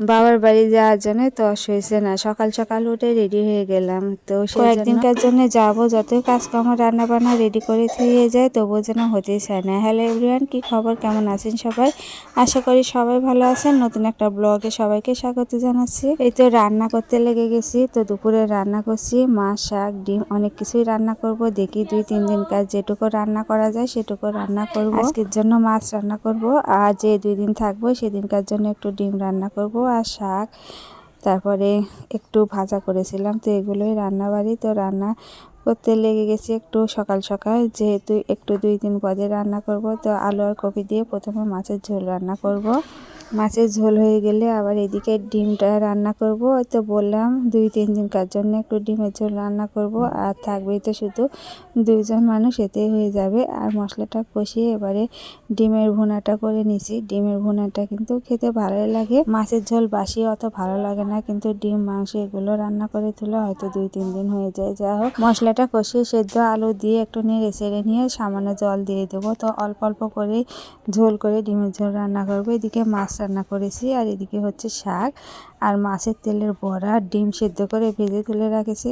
বাবার বাড়ি যাওয়ার জন্য তস হয়েছে না। সকাল সকাল উঠে রেডি হয়ে গেলাম। তো কয়েকদিনকার জন্য যাব যতই কাজকর্ম রান্না বান্না রেডি করে থুয়ে যায় তবুও যেন হতেই চায় না। হ্যালো এভরিওয়ান কি খবর? কেমন আছেন সবাই? আশা করি সবাই ভালো আছেন। নতুন একটা ব্লগে সবাইকে স্বাগত জানাচ্ছি। এই তো রান্না করতে লেগে গেছি তো দুপুরে রান্না করছি। মাছ শাক ডিম অনেক কিছুই রান্না করব। দেখি দুই তিন দিন কাজ যেটুকু রান্না করা যায় সেটুকু রান্না করব। আজকের জন্য মাছ রান্না করব। আর যে দুই দিন থাকব সেদিনকার জন্য একটু ডিম রান্না করব। আর শাক। তারপরে একটু ভাজা করেছিলাম, তো এগুলোই রান্নাবাড়ি। তো রান্না করতে লেগে গেছি একটু সকাল সকাল, যেহেতু একটু দুই দিন পরে রান্না করব, তো আলু আর কপি দিয়ে প্রথমে মাছের ঝোল রান্না করব। মাছের ঝোল হয়ে গেলে আবার এদিকে ডিমটা রান্না করব। তো বললাম, দুই তিন দিনকার জন্য একটু ডিমের ঝোল রান্না করব। আর থাকবেই তো শুধু দুইজন মানুষ, এতেই হয়ে যাবে। আর মশলাটা কষিয়ে এবারে ডিমের ভুনাটা করে নিছি। ডিমের ভুনাটা কিন্তু খেতে ভালোই লাগে। মাছের ঝোল বাসি অত ভালো লাগে না, কিন্তু ডিম, মাংস এগুলো রান্না করে তুলে হয়তো দুই তিন দিন হয়ে যায়। যা হোক, মশলাটা কষিয়ে সেদ্ধ আলু দিয়ে একটু নেড়ে চেড়ে নিয়ে সামান্য জল দিয়ে দেবো। তো অল্প অল্প করে ঝোল করে ডিমের ঝোল রান্না করব। এদিকে মাছ রান্না করেছি। আর এদিকে হচ্ছে শাক আর মাছের তেলের বড়া, ডিম সেদ্ধ করে ভেজে তুলে রাখেছি।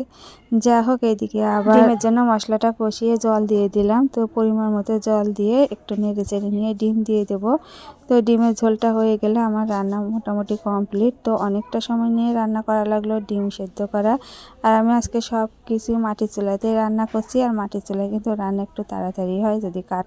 যা হোক, এদিকে আবার ডিমের জন্য মশলাটা কষিয়ে জল দিয়ে দিলাম। তো পরিমাণ মতো জল দিয়ে একটু নেড়ে চেড়ে নিয়ে ডিম দিয়ে দেবো। তো ডিমের ঝোলটা হয়ে গেলে আমার রান্না মোটামুটি কমপ্লিট। তো অনেকটা সময় নিয়ে রান্না করা লাগল, ডিম সেদ্ধ করা। আর আমি আজকে সব কিছু মাটির চুলাতে রান্না করছি। আর মাটির চুলায় কিন্তু রান্না একটু তাড়াতাড়ি হয়, যদি কাঠ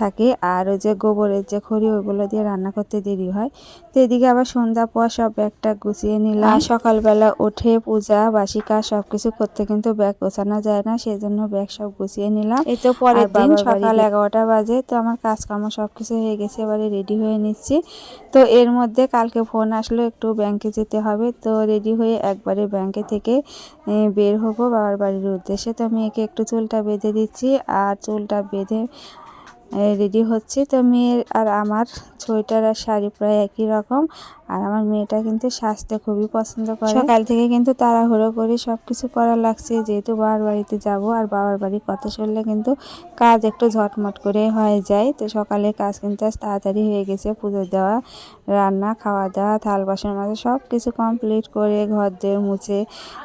থাকে। আর ওই যে গোবরের যে খড়ি ওইগুলো দিয়ে রান্না করতে দেরি হয়। তো এদিকে আবার সন্ধ্যা পর সব ব্যাগটা গুছিয়ে নিলাম। সকালবেলা উঠে পূজা বাসি কাজ সব কিছু করতে কিন্তু ব্যাগ গোছানো যায় না সেই জন্য ব্যাগ সব গুছিয়ে নিলাম। এই তো পরের দিন সকাল এগারোটা বাজে তো আমার কাজকর্ম সব কিছু হয়ে গেছে এবারে রেডি হয়ে নিচ্ছি। তো এর মধ্যে কালকে ফোন আসলো একটু ব্যাংকে যেতে হবে। তো রেডি হয়ে একবারে ব্যাংকে থেকে বের হব বাবার বাড়ির উদ্দেশ্যে। তো আমি একে একটু চুলটা বেঁধে দিচ্ছি আর চুলটা বেঁধে রেডি হচ্ছে। তো মেয়ের আর আমার সোয়েটার আর শাড়ি প্রায় একই রকম। আর আমার মেয়েটা কিন্তু সাজতে খুবই পছন্দ করে। সকাল থেকে কিন্তু তাড়াহুড়ো করে সব কিছু করা লাগছে। যেহেতু বাবার বাড়িতে যাব আর বাবার বাড়ি কথা শুনলে কিন্তু কাজ একটু ঝটমট করে হয়ে যায়। তো সকালে কাজ কিন্তু আজ তাড়াতাড়ি হয়ে গেছে। পুজো দেওয়া রান্না খাওয়া দাওয়া থাল বাসন মাঝে সব কিছু কমপ্লিট করে ঘর দিয়ে মুছে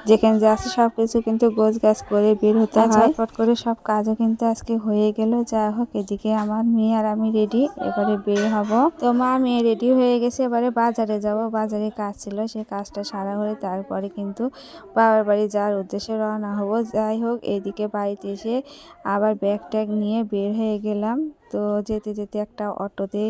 যেখানে যা আছে সব কিছু কিন্তু গোছ গাছ করে বের হতে হয়। ঝটপট করে সব কাজও কিন্তু আজকে হয়ে গেল। যা হোক এদিকে আমার মেয়ে আর আমি রেডি এবারে বের হব। তো মা, মেয়ে রেডি হয়ে গেছে, এবারে বাজারে যাব। বাজারে কাজ ছিল, সে কাজটা সারা হয়ে তারপরে কিন্তু বাবার বাড়ি যাওয়ার উদ্দেশ্যে রওনা হব। যাই হোক, এদিকে বাড়িতে এসে আবার ব্যাগ ট্যাগ নিয়ে বের হয়ে গেলাম। তো যেতে যেতে একটা অটোতে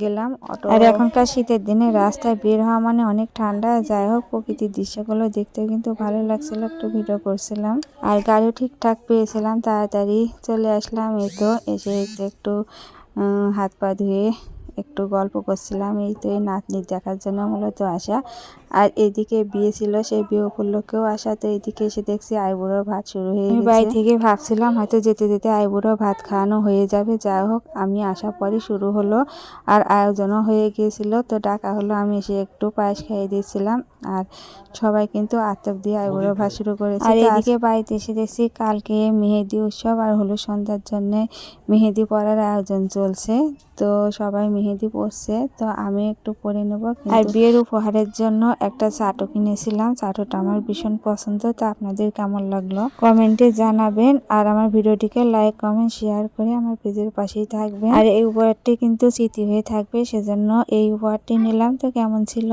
গেলাম। অটো আর এখনকার শীতের দিনে রাস্তায় বের হওয়া মানে অনেক ঠান্ডা। যাই হোক, প্রকৃতির দৃশ্যগুলো দেখতে কিন্তু ভালো লাগছিল, একটু ভিডিও করছিলাম। আর গাড়িও ঠিকঠাক পেয়েছিলাম, তাড়াতাড়ি চলে আসলাম। এই তো এসে একটু হাত পা ধুয়ে একটু গল্প করছিলাম এই তো এই নাতনির দেখার জন্য মূলত আসা। আর এদিকে বিয়ে ছিল সেই বিয়ে উপলক্ষেও আসা। তো এদিকে এসে দেখছি আইবুড়োর ভাত শুরু হয়ে গেছে। বাড়ি থেকে ভাবছিলাম হয়তো যেতে যেতে আইবুড়ো ভাত খাওয়ানো হয়ে যাবে। যাই হোক আমি আসা পরই শুরু হলো আর আয়োজনও হয়ে গিয়েছিল। তো ডাকা হলো আমি এসে একটু পায়েস খাইয়ে দিয়েছিলাম। আর সবাই কিন্তু আতক দিয়ে আইবুড়ো ভাত শুরু করেছে। আর এদিকে বাড়িতে এসে দেখছি কালকে মেহেদি উৎসব আর হলো সন্ধ্যার জন্য মেহেদি পরার আয়োজন চলছে। তো সবাই মেহেদি পড়ছে তো আমি একটু পরে নেব। আর বিয়ের উপহারের জন্য একটা চাটু কিনেছিলাম। চাটুটা আমার ভীষণ পছন্দ, তো আপনাদের কেমন লাগল? কমেন্টে জানাবেন। আর আমার ভিডিওটিকে লাইক, কমেন্ট, শেয়ার করে আমার পেজের পাশেই থাকবেন। আর এই উপহারটি কিন্তু স্মৃতি হয়ে থাকবে, সেজন্য এই উপহারটি নিলাম। তো কেমন ছিল?